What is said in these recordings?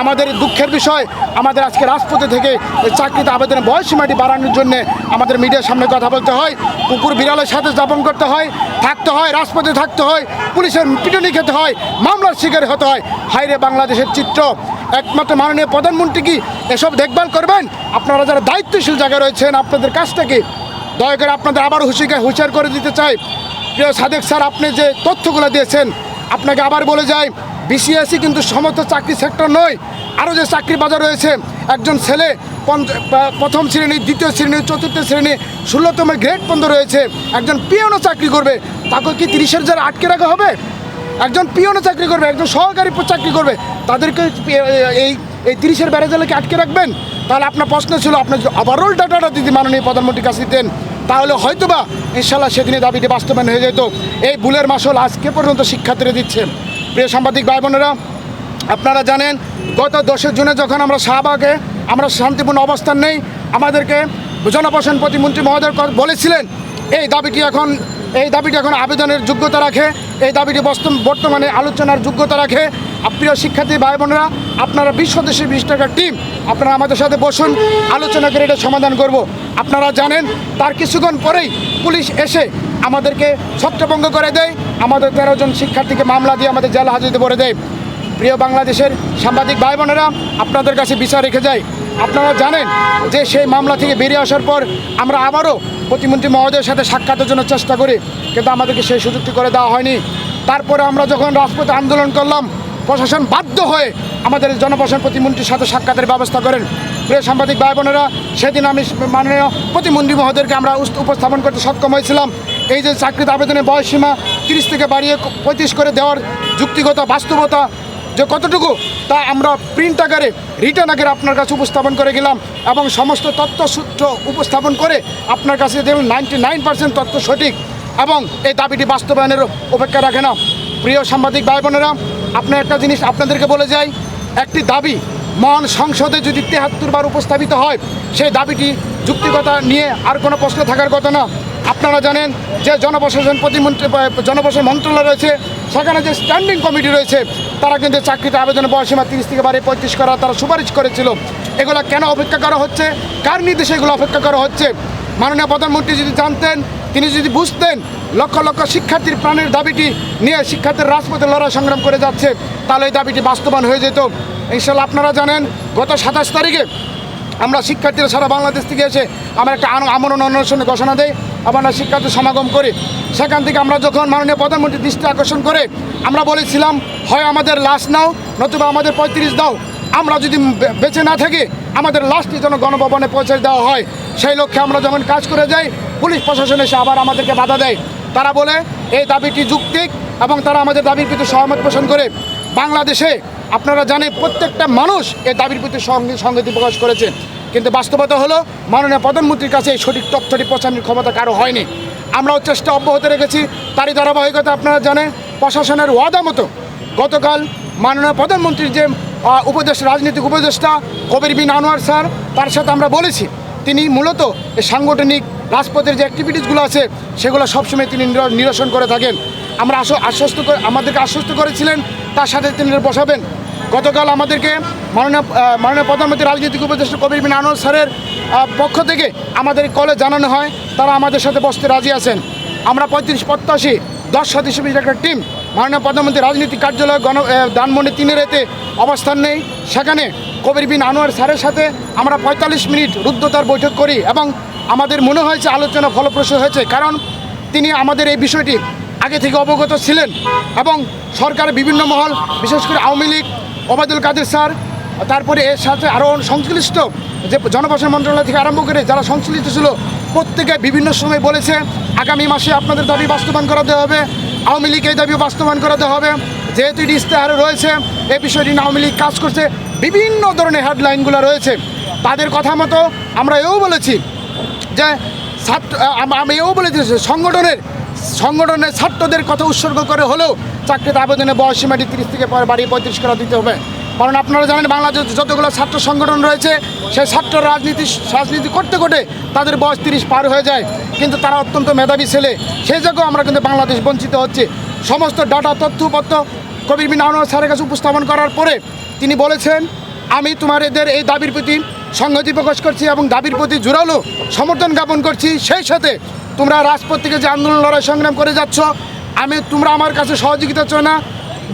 আমাদের দুঃখের বিষয়, আমাদের আজকে রাজপথে থেকে চাকরিতে আবেদনের বয়সীমাটি বাড়ানোর জন্য আমাদের মিডিয়ার সামনে কথা বলতে হয় কুকুর বিড়ালের সাথে যাপন করতে হয়, থাকতে হয়, রাজপথে থাকতে হয়, পুলিশের পিটুনি খেতে হয়, মামলার শিকার হতে হয়। হাইরে বাংলাদেশের চিত্র, একমাত্র মাননীয় প্রধানমন্ত্রী কি এসব দেখভাল করবেন? আপনারা যারা দায়িত্বশীল জায়গায় রয়েছেন, আপনাদের কাজটা কি? দয়া করে আপনাদের আবার হুশিকে হুঁশিয়ার করে দিতে চাই। প্রিয় সাদেক স্যার, আপনি যে তথ্যগুলো দিয়েছেন, আপনাকে আবার বলে যাই বিসিএসি কিন্তু সমস্ত চাকরি সেক্টর নয়। আরও যে চাকরি বাজার রয়েছে, একজন ছেলে প্রথম শ্রেণি, দ্বিতীয় শ্রেণি, চতুর্থ শ্রেণি, ষোলোতম গ্রেড পর্যন্ত রয়েছে। একজন পিয়নও চাকরি করবে। তাকে কি তিরিশের যারা আটকে রাখা হবে? একজন পিয়নও চাকরি করবে, একজন সহকারী চাকরি করবে। তাদেরকে এই এই তিরিশের ব্যারেজালকে আটকে রাখবেন? তাহলে আপনার প্রশ্ন ছিল আপনার যদি ওভারঅল ডাটাটা দিদি মাননীয় প্রধানমন্ত্রীর কাছে দিতেন, তাহলে হয়তোবা ইনশাল্লাহ সেদিনে দাবিটি বাস্তবায়ন হয়ে যেত। এই বুলের মাসল আজকে পর্যন্ত শিক্ষার্থীরা দিচ্ছেন। প্রিয় সাংবাদিক ভাই বোনেরা, আপনারা জানেন, গত দশের জুনে যখন আমরা শাহবাগে আমরা শান্তিপূর্ণ অবস্থান নেই, আমাদেরকে জনপ্রশাসন প্রতিমন্ত্রী মহোদয় বলেছিলেন, এই দাবিটি এখন, এই দাবিটি এখন আবেদনের যোগ্যতা রাখে, এই দাবিটি বর্তমানে আলোচনার যোগ্যতা রাখে। প্রিয় শিক্ষার্থী ভাই বোনেরা, আপনারা বিশ সদস্যের বিশ টাকার টিম আপনারা আমাদের সাথে বসুন, আলোচনা করে এটা সমাধান করব। আপনারা জানেন, তার কিছুক্ষণ পরেই পুলিশ এসে আমাদেরকে ছত্রভঙ্গ করে দেয়, আমাদের তেরো জন শিক্ষার্থীকে মামলা দিয়ে আমাদের জেল হাজতে ভরে দেয়। প্রিয় বাংলাদেশের সাংবাদিক ভাই বোনেরা, আপনাদের কাছে বিচার রেখে যাই। আপনারা জানেন যে সেই মামলা থেকে বেরিয়ে আসার পর আমরা আবারও প্রতিমন্ত্রী মহোদয়ের সাথে সাক্ষাতের জন্য চেষ্টা করি, কিন্তু আমাদেরকে সেই সুযোগটি করে দেওয়া হয়নি। তারপরে আমরা যখন রাজপথে আন্দোলন করলাম প্রশাসন বাধ্য হয়ে আমাদের জনপ্রশাসন প্রতিমন্ত্রীর সাথে সাক্ষাতের ব্যবস্থা করেন। প্রিয় সাংবাদিক ভাই বোনেরা, সেদিন আমি মাননীয় প্রতিমন্ত্রী মহোদয়কে আমরা উপস্থাপন করতে সক্ষম হয়েছিলাম। এই যে চাকরিতে আবেদনের বয়সসীমা তিরিশ থেকে বাড়িয়ে পঁয়ত্রিশ করে দেওয়ার যুক্তিগত বাস্তবতা যে কতটুকু, তা আমরা প্রিন্ট আকারে রিটার্ন আকারে আপনার কাছে উপস্থাপন করে গেলাম এবং সমস্ত তথ্যসূত্র উপস্থাপন করে আপনার কাছে দেখুন নাইনটি নাইন পার্সেন্ট তথ্য সঠিক এবং এই দাবিটি বাস্তবায়নের অপেক্ষা রাখে না। প্রিয় সাংবাদিক ভাই বোনেরা আপনার একটা জিনিস আপনাদেরকে বলে যাই, একটি দাবি মহান সংসদে যদি তেহাত্তর বার উপস্থাপিত হয়, সেই দাবিটি যুক্তিকতা নিয়ে আর কোনো প্রশ্ন থাকার কথা না। আপনারা জানেন যে জনপ্রশাসন প্রতিমন্ত্রী জনপ্রশাসন মন্ত্রণালয় রয়েছে, সেখানে যে স্ট্যান্ডিং কমিটি রয়েছে, তারা কিন্তু চাকরিতে আবেদনের বয়সীমা তিরিশ থেকে বারে পঁয়ত্রিশ করা তারা সুপারিশ করেছিল। এগুলো কেন অপেক্ষা করা হচ্ছে? কার নির্দেশে এগুলো অপেক্ষা করা হচ্ছে? মাননীয় প্রধানমন্ত্রী যদি জানতেন তিনি যদি বুঝতেন লক্ষ লক্ষ শিক্ষার্থীর প্রাণের দাবিটি নিয়ে শিক্ষার্থীর রাজপথে লড়াই সংগ্রাম করে যাচ্ছে, তাহলে এই দাবিটি বাস্তবায়ন হয়ে যেত। ইনশাল্লাহ আপনারা জানেন, গত সাতাশ তারিখে আমরা শিক্ষার্থীরা সারা বাংলাদেশ থেকে এসে আমরা একটা আমরণ অন্বেষণে ঘোষণা দেই, আমরা শিক্ষার্থী সমাগম করি। সেখান থেকে আমরা যখন মাননীয় প্রধানমন্ত্রীর দৃষ্টি আকর্ষণ করে আমরা বলেছিলাম, হয় আমাদের লাশ নাও, নতুবা আমাদের পঁয়ত্রিশ দাও। আমরা যদি বেঁচে না থাকি আমাদের লাশটি যেন গণভবনে পৌঁছে দেওয়া হয়, সেই লক্ষ্যে আমরা যখন কাজ করে যাই, পুলিশ প্রশাসন এসে আবার আমাদেরকে বাধা দেয়। তারা বলে, এই দাবিটি যুক্তিক এবং তারা আমাদের দাবির প্রতি সহমত পোষণ করে। বাংলাদেশে আপনারা জানেন প্রত্যেকটা মানুষ এই দাবির প্রতি সংগতি প্রকাশ করেছে। কিন্তু বাস্তবতা হলো, মাননীয় প্রধানমন্ত্রীর কাছে এই সঠিক তথ্যটি পৌঁছানোর ক্ষমতা কারও হয়নি। আমরাও চেষ্টা অব্যাহত রেখেছি। তারই ধারাবাহিকতা আপনারা জানেন, প্রশাসনের ওয়াদা মতো গতকাল মাননীয় প্রধানমন্ত্রীর যে উপদেশ, রাজনৈতিক উপদেষ্টা কবির বিন আনোয়ার স্যার, তার সাথে আমরা বলেছি, তিনি মূলত এই সাংগঠনিক রাজপথের যে অ্যাক্টিভিটিসগুলো আছে, সেগুলো সবসময় তিনি নির- নিরসন করে থাকেন। আমরা আশ্ব- আশ্বস্ত করে আমাদেরকে আশ্বস্ত করেছিলেন, তার সাথে তিনি বসাবেন। গতকাল আমাদেরকে মাননীয় মাননীয় প্রধানমন্ত্রী, রাজনৈতিক উপদেষ্টা কবির বিন আনোয়ার স্যারের পক্ষ থেকে আমাদের কলে জানানো হয়, তারা আমাদের সাথে বসতে রাজি আছেন। আমরা পঁয়ত্রিশ প্রত্যাশী দশ সদস্য একটা টিম মাননীয় প্রধানমন্ত্রী, রাজনৈতিক কার্যালয়, গণ ধানমন্ডি তিনের এতে অবস্থান নেই। সেখানে কবির বিন আনোয়ার স্যারের সাথে আমরা পঁয়তাল্লিশ মিনিট রুদ্ধতার বৈঠক করি এবং আমাদের মনে হয়েছে আলোচনা ফলপ্রসূ হয়েছে, কারণ তিনি আমাদের এই বিষয়টি আগে থেকে অবগত ছিলেন এবং সরকারের বিভিন্ন মহল, বিশেষ করে আওয়ামী লীগ, ওবায়দুল কাদের স্যার, তারপরে এর সাথে আরও সংশ্লিষ্ট যে জনপ্রশাসন মন্ত্রণালয় থেকে আরম্ভ করে যারা সংশ্লিষ্ট ছিল প্রত্যেকে বিভিন্ন সময় বলেছে, আগামী মাসে আপনাদের দাবি বাস্তবায়ন করাতে হবে, আওয়ামী লীগ এই দাবি বাস্তবায়ন করাতে হবে। যেহেতু এটি ইস্তেহারে রয়েছে এই বিষয়টি আওয়ামী লীগ কাজ করছে, বিভিন্ন ধরনের হেডলাইনগুলো রয়েছে। তাদের কথা মতো আমরা এও বলেছি যে, ছাত্র আমি এও বলে দিয়েছি সংগঠনের সংগঠনের ছাত্রদের কথা উৎসর্গ করে হলেও চাকরিতে আবেদনে বয়স সীমাটি তিরিশ থেকে পরে বাড়িয়ে পঁয়ত্রিশ করা দিতে হবে। কারণ আপনারা জানেন বাংলাদেশ যতগুলো ছাত্র সংগঠন রয়েছে, সেই ছাত্র রাজনীতি রাজনীতি করতে করতে তাদের বয়স তিরিশ পার হয়ে যায়। কিন্তু তারা অত্যন্ত মেধাবী ছেলে। সেই জায়গায় আমরা কিন্তু বাংলাদেশ বঞ্চিত হচ্ছে। সমস্ত ডাটা, তথ্যপত্র কবির বিন আনোয়ার স্যারের কাছে উপস্থাপন করার পরে তিনি বলেছেন, আমি তোমার এদের এই দাবির প্রতি সংহতি প্রকাশ করছি এবং দাবির প্রতি জোরালো সমর্থন জ্ঞাপন করছি। সেই সাথে তোমরা রাজপথ থেকে যে আন্দোলন, লড়াই, সংগ্রাম করে যাচ্ছ, আমি তোমরা আমার কাছে সহযোগিতা চাও না।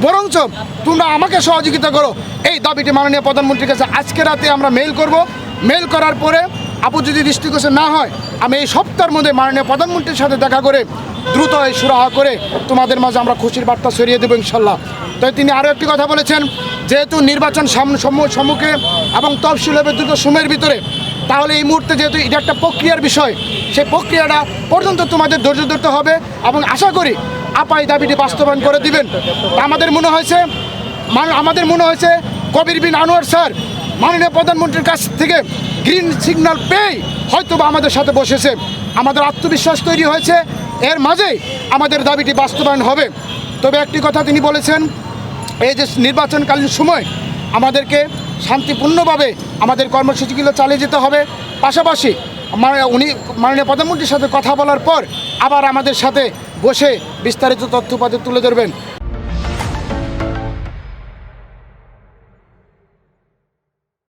বরঞ্চ তোমরা আমাকে সহযোগিতা করো। এই দাবিটি মাননীয় প্রধানমন্ত্রীর কাছে আজকে রাতে আমরা মেইল করব। মেইল করার পরে আপু যদি দৃষ্টিগোচর না হয়, আমি এই সপ্তাহের মধ্যে মাননীয় প্রধানমন্ত্রীর সাথে দেখা করে দ্রুত এই সুরাহা করে তোমাদের মাঝে আমরা খুশির বার্তা ছড়িয়ে দেবো ইনশাল্লাহ। তাই তিনি আরও একটি কথা বলেছেন, যেহেতু নির্বাচন সাম- সম্মুখে এবং তফসিল হবে দ্রুত সময়ের ভিতরে, তাহলে এই মুহূর্তে যেহেতু এটা একটা প্রক্রিয়ার বিষয়, সেই প্রক্রিয়াটা পর্যন্ত তোমাদের ধৈর্য ধরতে হবে এবং আশা করি আপা এই দাবিটি বাস্তবায়ন করে দিবেন। আমাদের মনে হয়েছে আমাদের মনে হয়েছে কবির বিন আনোয়ার স্যার মাননীয় প্রধানমন্ত্রীর কাছ থেকে গ্রিন সিগন্যাল পেয়ে হয়তো আমাদের সাথে বসেছে। আমাদের আত্মবিশ্বাস তৈরি হয়েছে, এর মাঝেই আমাদের দাবিটি বাস্তবায়ন হবে। তবে একটি কথা তিনি বলেছেন, এই যে নির্বাচনকালীন সময় আমাদেরকে শান্তিপূর্ণভাবে আমাদের কর্মসূচিগুলো চালিয়ে যেতে হবে। পাশাপাশি মানে উনি মাননীয় প্রধানমন্ত্রীর সাথে কথা বলার পর আবার আমাদের সাথে বসে বিস্তারিত তথ্যপাতি তুলে ধরবেন।